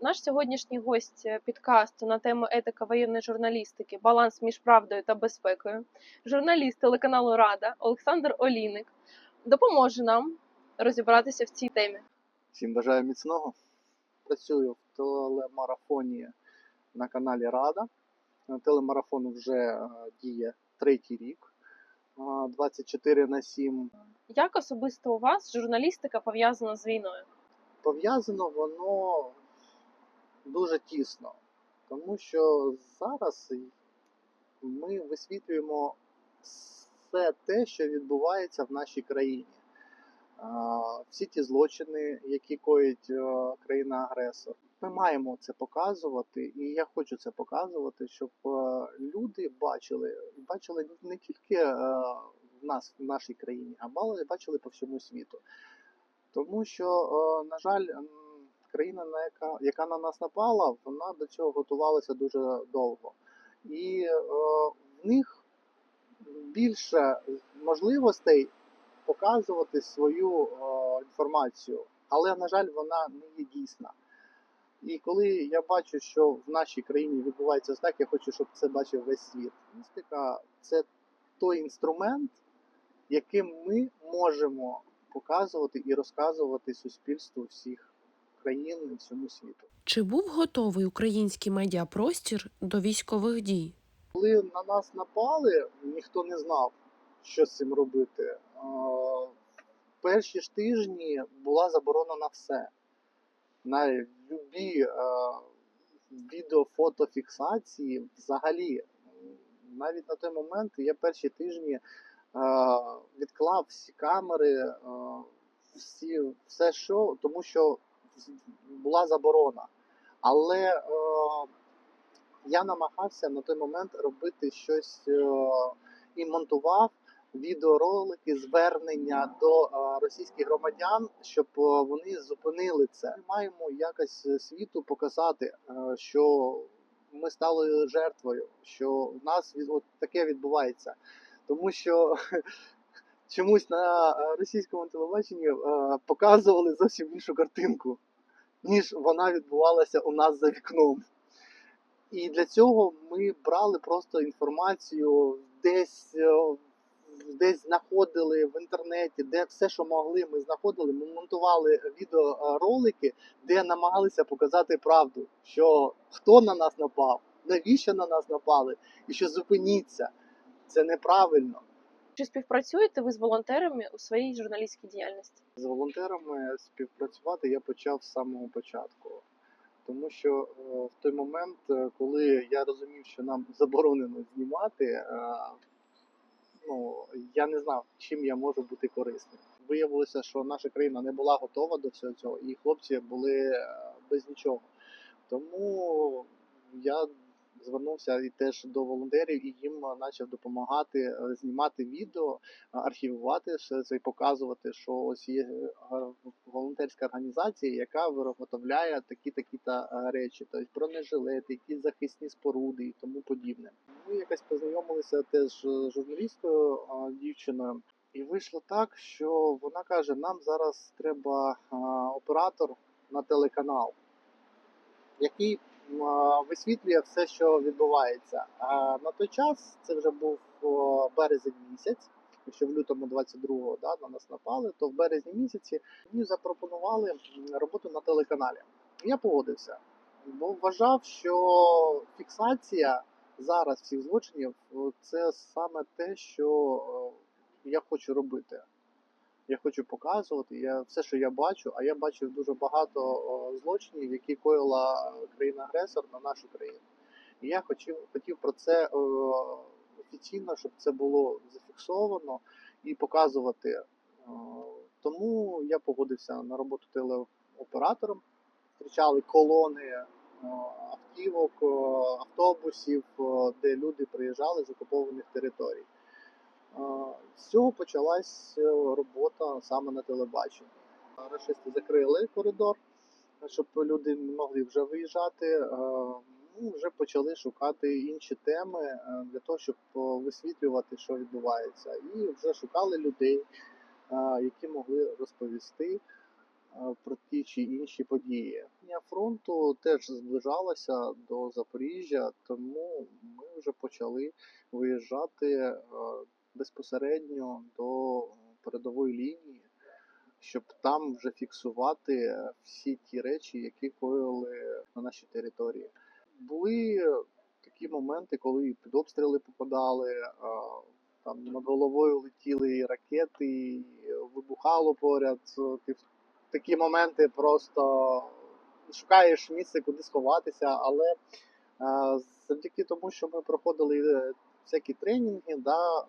Наш сьогоднішній гость е, підкасту на тему етика воєнної журналістики, баланс між правдою та безпекою, журналіст телеканалу Рада Олександр Олійник допоможе нам розібратися в цій темі. Всім бажаю міцного. Працюю в телемарафоні на каналі Рада. Е, Телемарафон вже е, діє третій рік, е, 24 на 7. Як особисто у вас журналістика пов'язана з війною? Пов'язано воно дуже тісно, тому що зараз ми висвітлюємо все те, що відбувається в нашій країні. Всі ті злочини, які коїть е, країна-агресор. Ми маємо це показувати, і я хочу це показувати, щоб е, люди бачили, бачили не тільки е, в нас, в нашій країні, а бачили по всьому світу. Тому що, на жаль, країна, на яка, яка на нас напала, вона до цього готувалася дуже довго. І е, в них більше можливостей показувати свою е, інформацію, але, на жаль, вона не є дійсна. І коли я бачу, що в нашій країні відбувається ось так, я хочу, щоб це бачив весь світ. Містика це той інструмент, яким ми можемо показувати і розказувати суспільству всіх країн і всьому світу. Чи був готовий український медіапростір до військових дій? Коли на нас напали, ніхто не знав, що з цим робити. Е, В перші ж тижні була заборонена все. На любі е, відео-фотофіксації взагалі. Навіть на той момент я перші тижні е, відклав всі камери, всі, все що, тому що була заборона. Але е, я намагався на той момент робити щось е, і монтував відеоролики, звернення до е, російських громадян, щоб е, вони зупинили це. Ми маємо якось світу показати, е, що ми стали жертвою, що в нас від- от таке відбувається. Тому що чомусь на е, російському телебаченні е, показували зовсім іншу картинку, ніж вона відбувалася у нас за вікном. І для цього ми брали просто інформацію десь, е, десь знаходили в інтернеті, де все, що могли, ми знаходили. Ми монтували відеоролики, де намагалися показати правду, що хто на нас напав, навіщо на нас напали, і що зупиніться. Це неправильно. Чи співпрацюєте ви з волонтерами у своїй журналістській діяльності? З волонтерами співпрацювати я почав з самого початку. Тому що е, в той момент, е, коли я розумів, що нам заборонено знімати, е, ну я не знав, чим я можу бути корисним. Виявилося, що наша країна не була готова до всього цього, і хлопці були без нічого. Тому я звернувся і теж до волонтерів, і їм е, почав допомагати е, знімати відео, архівувати все і показувати, що ось є е, волонтерська організація, яка виготовляє такі такі та речі, тобто бронежилети, якісь захисні споруди і тому подібне. Ми якось познайомилися теж з журналісткою дівчиною, і вийшло так, що вона каже: нам зараз треба а, оператор на телеканал, який висвітлює все, що відбувається. А на той час це вже був березень місяць. Якщо в лютому 22-го да, на нас напали, то в березні місяці мені запропонували роботу на телеканалі. Я погодився, бо вважав, що фіксація зараз всіх злочинів це саме те, що я хочу робити. Я хочу показувати я, все, що я бачу, а я бачив дуже багато злочинів, які коїла країна-агресор на нашу країну. І я хотів, хотів про це офіційно, щоб це було зафіксовано і показувати. Тому я погодився на роботу телеоператором. Зустрічали колони автівок, автобусів, де люди приїжджали з окупованих територій. З цього почалась е, робота саме на телебаченні. Рашисти закрили коридор, щоб люди не могли вже виїжджати. Е, Ну, вже почали шукати інші теми е, для того, щоб висвітлювати, що відбувається. І вже шукали людей, які могли розповісти про ті чи інші події. лінія фронту теж зближалася до Запоріжжя, тому ми вже почали виїжджати безпосередньо до передової лінії, щоб там вже фіксувати всі ті речі, які коїли на нашій території. Були такі моменти, коли під обстріли попадали, е, там над головою летіли ракети, вибухало поряд. Ти в такі моменти просто шукаєш місце, куди сховатися, але е, завдяки тому, що ми проходили е, всякі тренінги, да, е,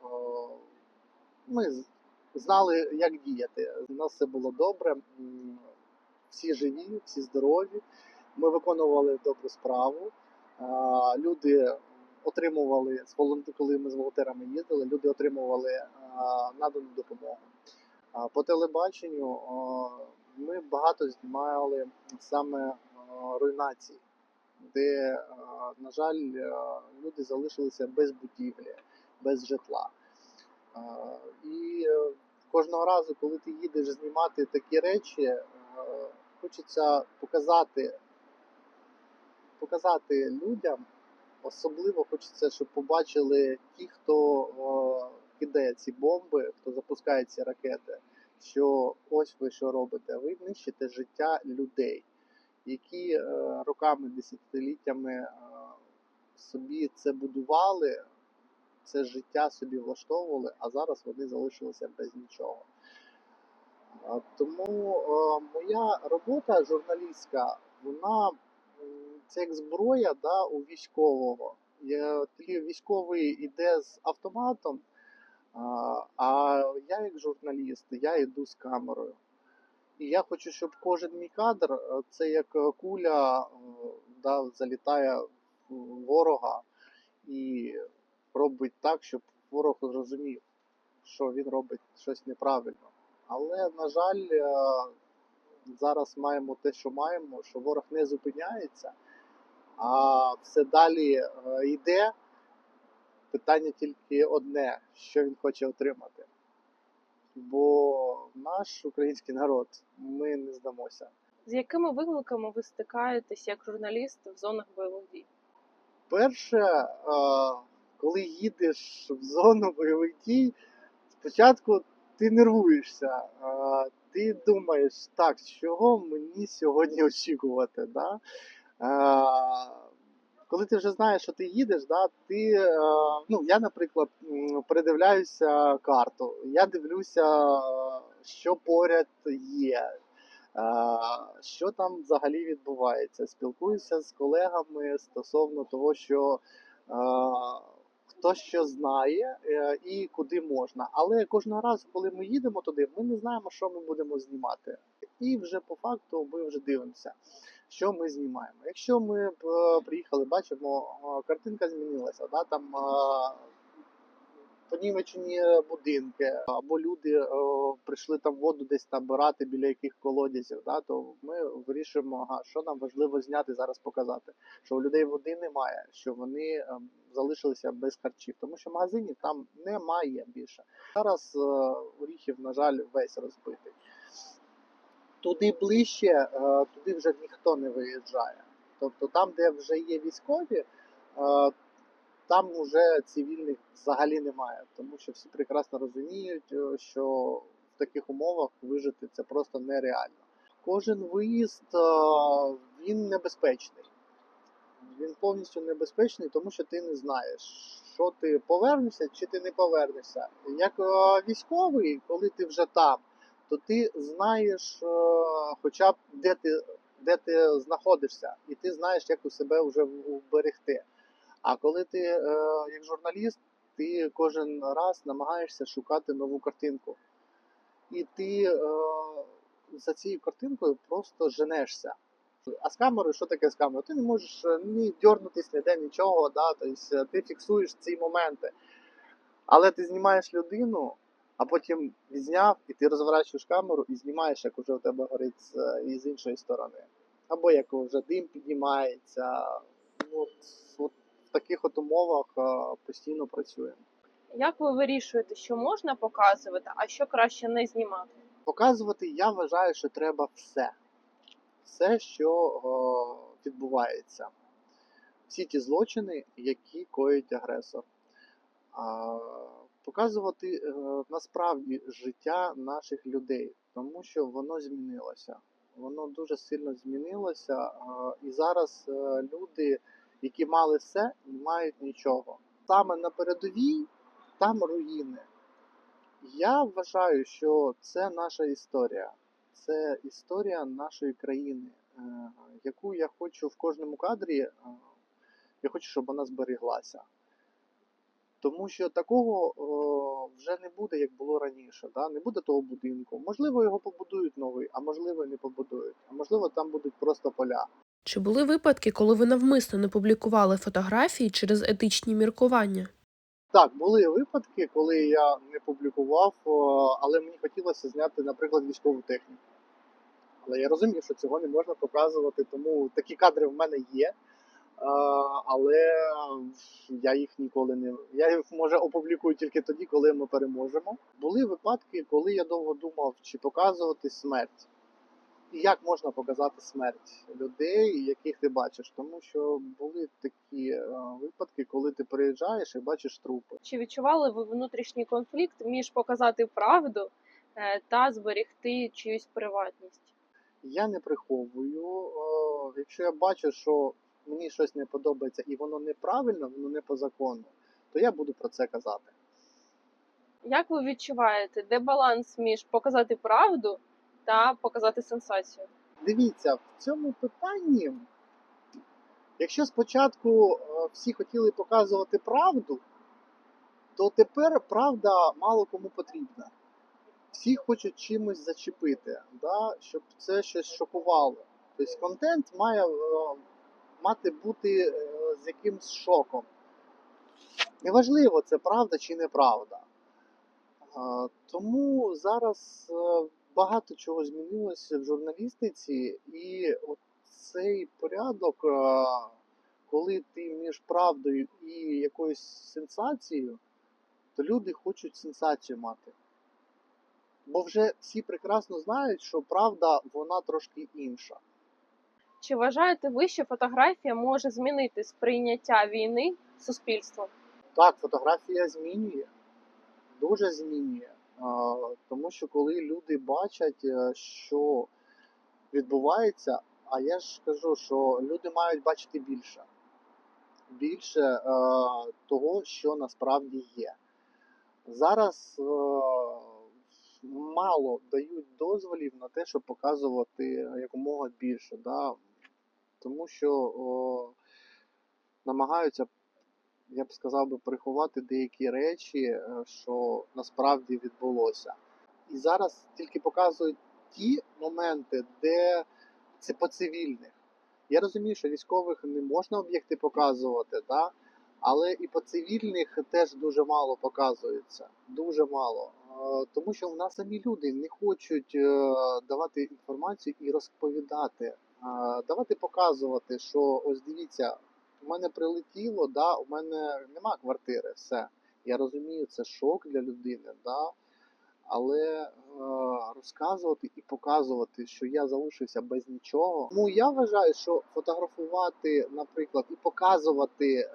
ми знали, як діяти. У нас все було добре, всі живі, всі здорові. Ми виконували добру справу. Люди отримували коли ми з волонтерами їздили, люди отримували надану допомогу. По телебаченню ми багато знімали саме а, руйнацій, де, на жаль, люди залишилися без будівлі, без житла. І е, кожного разу, коли ти їдеш знімати такі речі, е, хочеться показати, показати людям, особливо хочеться, щоб побачили ті, хто е, кидає ці бомби, хто запускає ці ракети, що ось ви що робите, ви нищите життя людей, які е, роками, десятиліттями е, собі це будували, це життя собі влаштовували, а зараз вони залишилися без нічого. Тому е, моя робота журналістська, вона це як зброя да, у військового. Я, військовий іде з автоматом, а я як журналіст, я йду з камерою. І я хочу, щоб кожен мій кадр е, це як е, куля е, да, залітає в ворога і робить так, щоб ворог зрозумів, що він робить щось неправильно. Але, на жаль, зараз маємо те, що маємо, що ворог не зупиняється, а все далі йде. Питання тільки одне, що він хоче отримати. Бо наш український народ, ми не здамося. З якими викликами ви стикаєтесь як журналіст в зонах бойових дій? Перше, е, коли їдеш в зону бойових дій, спочатку ти нервуєшся, е, ти думаєш, так, чого мені сьогодні очікувати. Да? Коли ти вже знаєш, що ти їдеш, да, ти, е, ну, я, наприклад, передивляюся карту, я дивлюся, що поряд є, е, що там взагалі відбувається. Спілкуюся з колегами стосовно того, що е, хто що знає е, і куди можна. Але кожного разу, коли ми їдемо туди, ми не знаємо, що ми будемо знімати. І вже по факту ми вже дивимося, що ми знімаємо. Якщо ми е, приїхали, бачимо, е, картинка змінилася, да, там е, понівечені будинки, або люди прийшли там воду десь набирати біля яких колодязів, да, то ми вирішуємо, ага, що нам важливо зняти зараз показати. Що у людей води немає, що вони залишилися без харчів, тому що магазинів там немає більше. Зараз е, Оріхів, на жаль, весь розбитий. Туди ближче, е, туди вже ніхто не виїжджає. Тобто там, де вже є військові, е, там вже цивільних взагалі немає, тому що всі прекрасно розуміють, е, що в таких умовах вижити це просто нереально. Кожен виїзд він небезпечний. Він повністю небезпечний, тому що ти не знаєш, що ти повернешся чи ти не повернешся. Як військовий, коли ти вже там, то ти знаєш, е, хоча б де ти, де ти знаходишся, і ти знаєш, як у себе вже вберегти. А коли ти е, як журналіст, ти кожен раз намагаєшся шукати нову картинку. І ти е, за цією картинкою просто женешся. А з камерою, що таке з камерою? Ти не можеш ні дьорнутись ніде, нічого, да? тобто, ти фіксуєш ці моменти. Але ти знімаєш людину, а потім зняв, і ти розворачуєш камеру і знімаєш, як вже у тебе горить з, і з іншої сторони. Або як вже дим піднімається. Ну, От, от в таких от умовах е, постійно працюємо. Як ви вирішуєте, що можна показувати, а що краще не знімати? Показувати я вважаю, що треба все. все, що е, відбувається, всі ті злочини, які коїть агресор. А, показувати е, насправді життя наших людей, тому що воно змінилося. Воно дуже сильно змінилося, а, і зараз е, люди, які мали все, не мають нічого. Саме на передовій там руїни. Я вважаю, що це наша історія. Це історія нашої країни, е, яку я хочу в кожному кадрі, е, я хочу, щоб вона зберіглася. Тому що такого о, вже не буде, як було раніше. Да? Не буде того будинку. Можливо, його побудують новий, а можливо, не побудують. А можливо, там будуть просто поля. Чи були випадки, коли ви навмисно не публікували фотографії через етичні міркування? Так, були випадки, коли я не публікував, але мені хотілося зняти, наприклад, військову техніку. Але я розумів, що цього не можна показувати, тому такі кадри в мене є. Але я їх ніколи не. Я їх може опублікую тільки тоді, коли ми переможемо. Були випадки, коли я довго думав, чи показувати смерть. І як можна показати смерть людей, яких ти бачиш, тому що були такі е, випадки, коли ти приїжджаєш і бачиш трупи. Чи відчували ви внутрішній конфлікт між показати правду е, та зберегти чиюсь приватність? Я не приховую. Е, Якщо я бачу, що мені щось не подобається і воно неправильно, воно не по закону, то я буду про це казати. Як ви відчуваєте, де баланс між показати правду та показати сенсацію? Дивіться, в цьому питанні, якщо спочатку е, всі хотіли показувати правду, то тепер правда мало кому потрібна. Всі хочуть чимось зачепити, да, щоб це щось шокувало. Тобто контент має е, мати бути е, з якимсь шоком. Неважливо, це правда чи неправда. Тому зараз е, багато чого змінилося в журналістиці, і цей порядок, е, коли ти між правдою і якоюсь сенсацією, то люди хочуть сенсацію мати. Бо вже всі прекрасно знають, що правда вона трошки інша. Чи вважаєте ви, що фотографія може змінити сприйняття війни суспільством? Так, фотографія змінює, дуже змінює. Тому що коли люди бачать, е, що відбувається, а я ж кажу, що люди мають бачити більше. Більше е, того, що насправді є. Зараз е, мало дають дозволів на те, щоб показувати якомога більше. Да? Тому що о, намагаються я б сказав би, приховати деякі речі, е, що насправді відбулося. І зараз тільки показують ті моменти, де це по цивільних. Я розумію, що військових не можна об'єкти показувати, да? але і по цивільних теж дуже мало показується. Дуже мало. Е, Тому що в нас самі люди не хочуть е, давати інформацію і розповідати, е, давати показувати, що ось дивіться, у мене прилетіло, да, у мене нема квартири, все. Я розумію, це шок для людини, да, але е, розказувати і показувати, що я залишився без нічого. Тому я вважаю, що фотографувати, наприклад, і показувати е,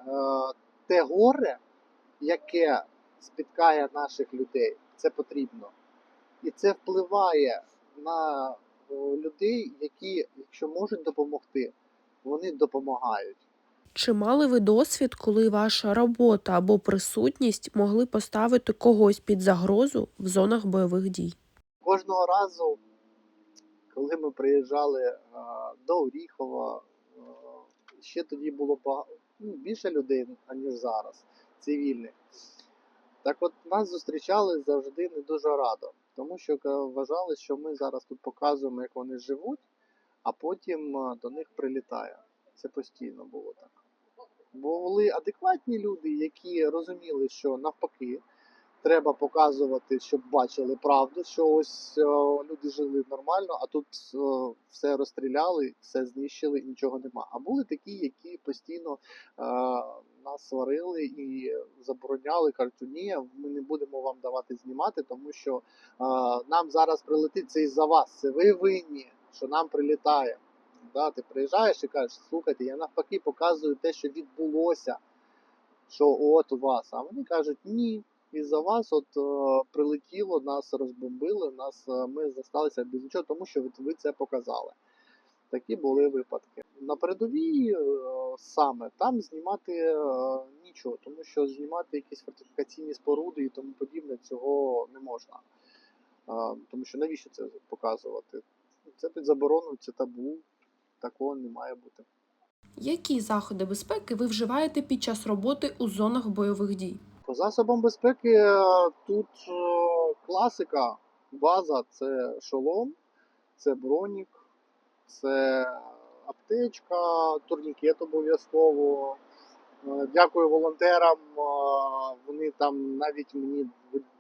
те горе, яке спіткає наших людей, це потрібно. І це впливає на людей, які, якщо можуть допомогти, вони допомагають. Чи мали ви досвід, коли ваша робота або присутність могли поставити когось під загрозу в зонах бойових дій? Кожного разу, коли ми приїжджали а, до Оріхова, а, ще тоді було ну, більше людей, аніж зараз, цивільних. Так от нас зустрічали завжди не дуже радо, тому що вважали, що ми зараз тут показуємо, як вони живуть, а потім до них прилітає. Це постійно було так. Були адекватні люди, які розуміли, що навпаки, треба показувати, щоб бачили правду, що ось е, люди жили нормально, а тут е, все розстріляли, все знищили, нічого нема. А були такі, які постійно е, нас сварили і забороняли, кажуть, ні, ми не будемо вам давати знімати, тому що е, нам зараз прилетить це із-за вас. Це ви винні, що нам прилітає. Да? Ти приїжджаєш і кажеш, слухайте, я навпаки показую те, що відбулося, що от у вас. А вони кажуть, ні, із-за вас от е, прилетіло, нас розбомбили, нас, е, ми зосталися без нічого, тому що ви, це показали. Такі були випадки. На передовій е, саме там знімати нічого, тому що знімати якісь фортифікаційні споруди і тому подібне цього не можна. Тому що навіщо це показувати? Це під забороною, це табу, такого не має бути. Які заходи безпеки ви вживаєте під час роботи у зонах бойових дій? По засобам безпеки е, тут е, класика, база це шолом, це бронік, це аптечка, турнікет обов'язково. Е, Дякую волонтерам. Вони там навіть мені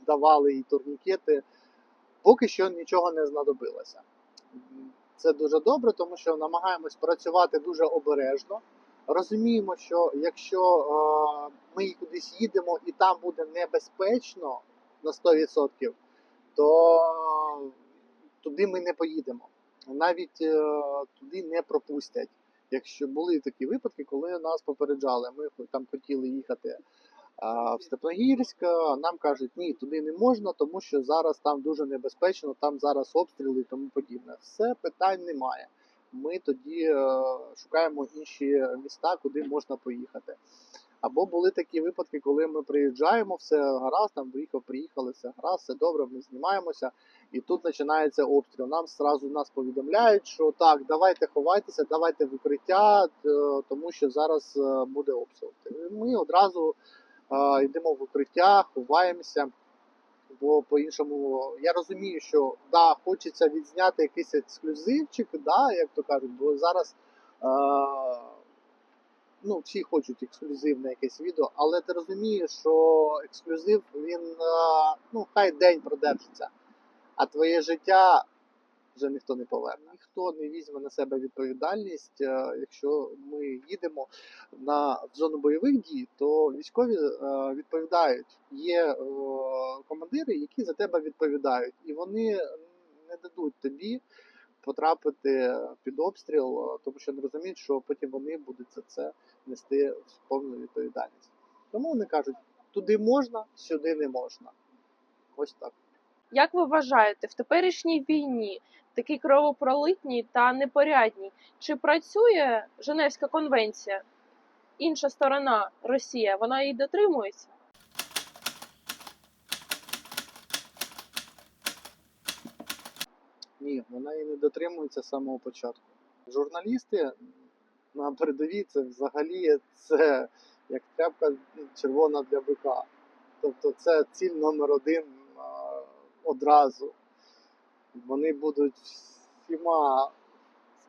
давали і турнікети. Поки що нічого не знадобилося. Це дуже добре, тому що намагаємось працювати дуже обережно. Розуміємо, що якщо ми кудись їдемо і там буде небезпечно на 100%, то туди ми не поїдемо. Навіть е, туди не пропустять. Якщо були такі випадки, коли нас попереджали, ми там хотіли їхати а, в Степногірськ, нам кажуть, ні, туди не можна, тому що зараз там дуже небезпечно, там зараз обстріли і тому подібне. Все питань немає. Ми тоді е, шукаємо інші міста, куди можна поїхати. Або були такі випадки, коли ми приїжджаємо, все гаразд, там виїхав, приїхали, все гаразд, все добре, ми знімаємося, і тут починається обстріл. Нам зразу нас повідомляють, що так, давайте ховайтеся, давайте в е, тому що зараз е, буде обстріл. Ми одразу е, йдемо в укриття, ховаємося. Бо по-іншому я розумію, що да, хочеться відзняти якийсь ексклюзивчик, да, як то кажуть, бо зараз е, ну, всі хочуть ексклюзивне якесь відео, але ти розумієш, що ексклюзив він е, ну, хай день продержиться, а твоє життя вже ніхто не поверне. Ніхто не візьме на себе відповідальність, е, якщо ми їдемо на в зону бойових дій, то військові е, відповідають. Є командири, які за тебе відповідають, і вони не дадуть тобі потрапити під обстріл, е, тому що не розуміють, що потім вони будуть за це нести повну відповідальність. Тому вони кажуть, туди можна, сюди не можна. Ось так. Як ви вважаєте, в теперішній війні, такій кровопролитній та непорядній, чи працює Женевська конвенція? Інша сторона Росія, вона її дотримується? Ні, вона і не дотримується з самого початку. Журналісти на передовій це взагалі це як тряпка червона для бика. Тобто це ціль номер один одразу. Вони будуть всіма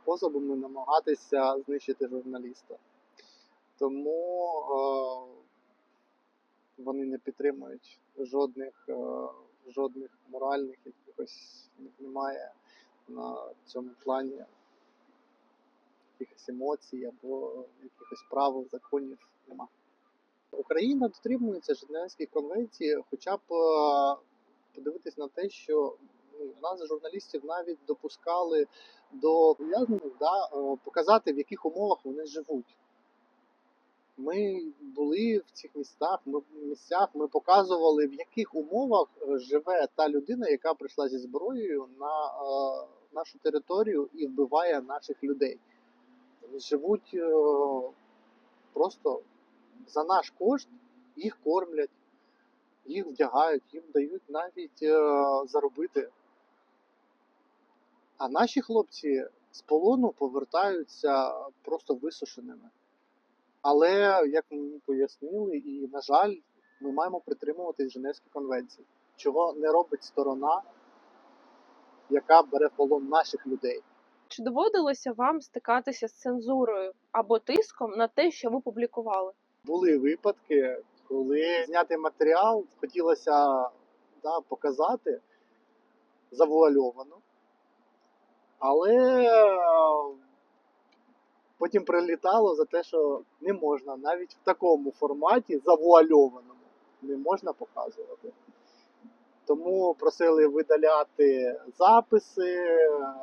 способами намагатися знищити журналіста. Тому е, вони не підтримують жодних, е, жодних моральних якихось немає на цьому плані якихось емоцій або якихось правил, законів нема. Україна дотримується Женевської конвенції, хоча б е, подивитись на те, що ну, нас, журналістів, навіть допускали до ув'язнених, да, е, показати, в яких умовах вони живуть. Ми були в цих містах, ми, місцях, ми показували, в яких умовах е, живе та людина, яка прийшла зі зброєю на е, нашу територію і вбиває наших людей. Живуть е, просто за наш кошт, їх кормлять, їх вдягають, їм дають навіть е, заробити. А наші хлопці з полону повертаються просто висушеними. Але, як мені пояснили, і, на жаль, ми маємо притримуватись Женевської конвенції, чого не робить сторона, яка бере полон наших людей. Чи доводилося вам стикатися з цензурою або тиском на те, що ви публікували? Були випадки, коли зняти матеріал хотілося да, показати завуальовано, але потім прилітало за те, що не можна навіть в такому форматі завуальованому не можна показувати. Тому просили видаляти записи, е,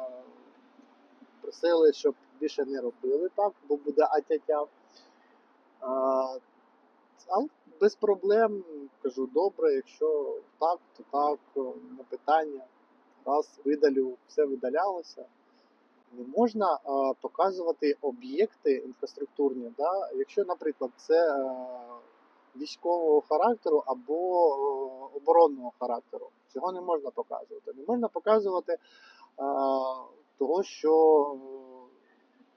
просили, щоб більше не робили так, бо буде атятя. А, без проблем кажу, добре, якщо так, то так, не питання. Раз видалю, все видалялося. Не можна показувати об'єкти інфраструктурні, да? якщо, наприклад, це е, військового характеру або е, оборонного характеру. Цього не можна показувати. Не можна показувати е, того, що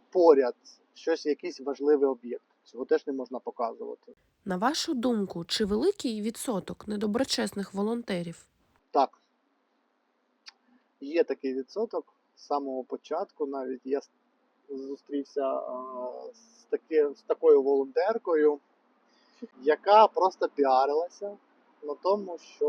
поряд щось, якийсь важливий об'єкт. Цього теж не можна показувати. На вашу думку, чи великий відсоток недоброчесних волонтерів? Так, є такий відсоток з самого початку. Навіть я зустрівся а, з, таки, з такою волонтеркою, яка просто піарилася на тому, що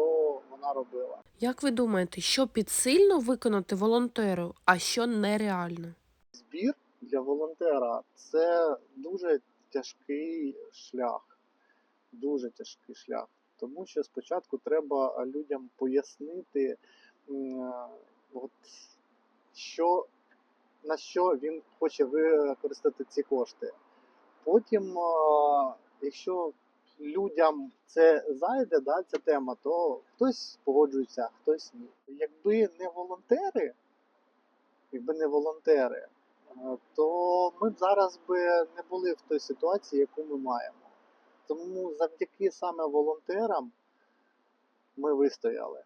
вона робила. Як ви думаєте, що підсильно виконати волонтеру, а що нереально? Збір для волонтера це дуже тяжкий шлях. Дуже тяжкий шлях. Тому що спочатку треба людям пояснити, е, от, що, на що він хоче використати ці кошти. Потім, е, якщо людям це зайде, да, ця тема, то хтось погоджується, хтось ні. Якби не волонтери, якби не волонтери, е, то ми б зараз би не були в той ситуації, яку ми маємо. Тому завдяки саме волонтерам ми вистояли.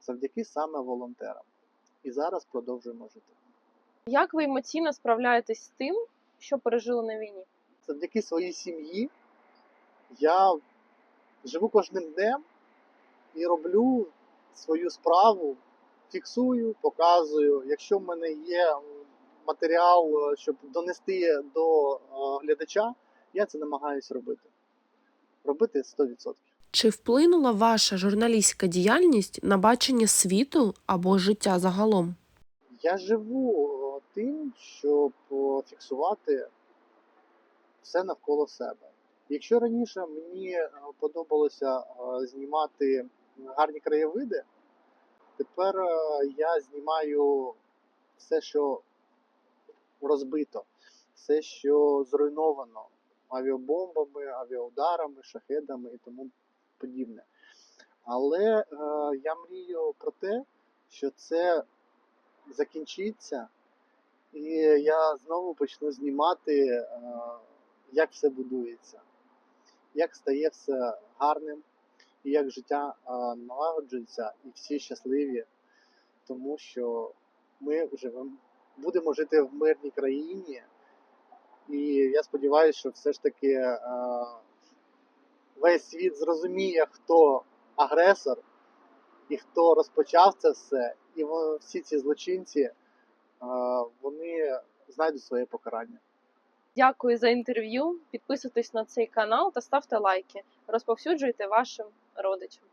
Завдяки саме волонтерам. І зараз продовжуємо жити. Як ви емоційно справляєтесь з тим, що пережили на війні? Завдяки своїй сім'ї я живу кожним днем і роблю свою справу, фіксую, показую. Якщо в мене є матеріал, щоб донести до е, глядача, я це намагаюся робити. Робити 100%. Чи вплинула ваша журналістська діяльність на бачення світу або життя загалом? Я живу е, тим, щоб е, фіксувати все навколо себе. Якщо раніше мені е, подобалося знімати гарні краєвиди, тепер я знімаю все, що розбито, все, що зруйновано авіабомбами, авіаударами, шахедами і тому подібне. Але е, я мрію про те, що це закінчиться, і я знову почну знімати, е, як все будується, як стає все гарним, і як життя е, налагоджується, і всі щасливі, тому що ми живемо, будемо жити в мирній країні. І я сподіваюся, що все ж таки е, весь світ зрозуміє, хто агресор і хто розпочав це все, і всі ці злочинці е, вони знайдуть своє покарання. Дякую за інтерв'ю. Підписуйтесь на цей канал та ставте лайки. Розповсюджуйте вашим родичам.